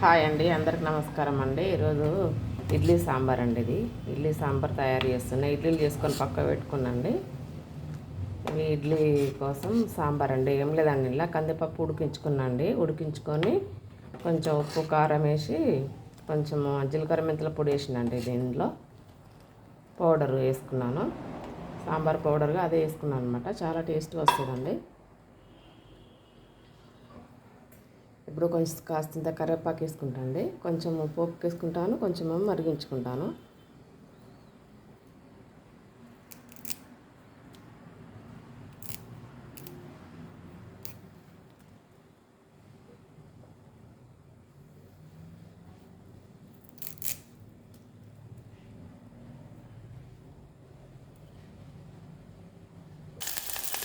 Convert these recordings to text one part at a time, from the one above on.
Hi అండి అందరికి నమస్కారం అండి. ఈరోజు ఇడ్లీ సాంబార్ అండి ఇది. ఇడ్లీ సాంబార్ తయారు చేస్తున్నా ఇడ్లీలు చేసుకొని పక్క పెట్టుకున్నాండి ఇవి ఇడ్లీ కోసం సాంబార్ అండి ఏం లేదండి. ఇలా కందిపప్పు ఉడికించుకున్నా అండి ఉడికించుకొని కొంచెం ఉప్పు కారం వేసి కొంచెం జీలకర్ర మెంతుల పొడి వేసినండి దీనిలో పౌడర్ వేసుకున్నాను. సాంబార్ పౌడర్గా అదే వేసుకున్నాను అనమాట చాలా టేస్ట్ వస్తుందండి. ఇప్పుడు కొంచెం కాస్తంత కరివేపాకు వేసుకుంటాను అండి. కొంచెం పోపు వేసుకుంటాను కొంచెం మరిగించుకుంటాను.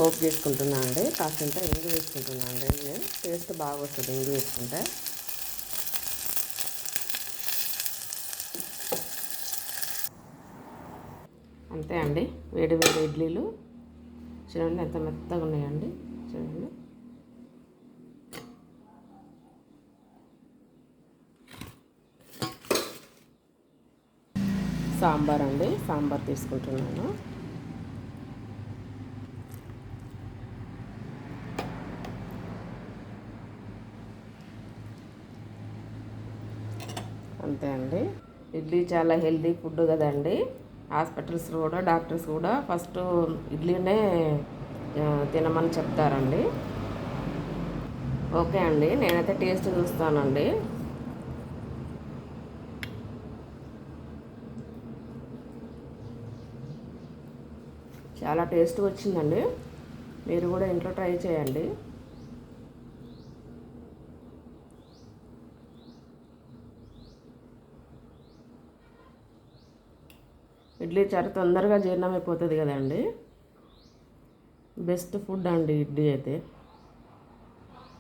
పోపు చేసుకుంటున్నా అండి. కాస్తంత ఇంగు వేసుకుంటున్నా అండి. టేస్ట్ బాగా వస్తుంది ఇంగు వేసుకుంటే. అంతే అండి. వేడి వేడి ఇడ్లీలు. చూడండి ఎంత మెత్తగా ఉన్నాయండి. చూడండి. సాంబార్ అండి. సాంబార్ తీసుకుంటున్నాను. అంతే అండి. ఇడ్లీ చాలా హెల్దీ ఫుడ్ కదండి. హాస్పిటల్స్ కూడా డాక్టర్స్ కూడా ఫస్ట్ ఇడ్లీనే తినమని చెప్తారండి. ఓకే అండి. నేనైతే టేస్ట్ చూస్తానండి. చాలా టేస్ట్ వచ్చిందండి. మీరు కూడా ఇంట్లో ట్రై చేయండి. ఇడ్లీ చాలా తొందరగా జీర్ణమైపోతుంది కదండి. బెస్ట్ ఫుడ్ అండి ఇడ్లీ అయితే.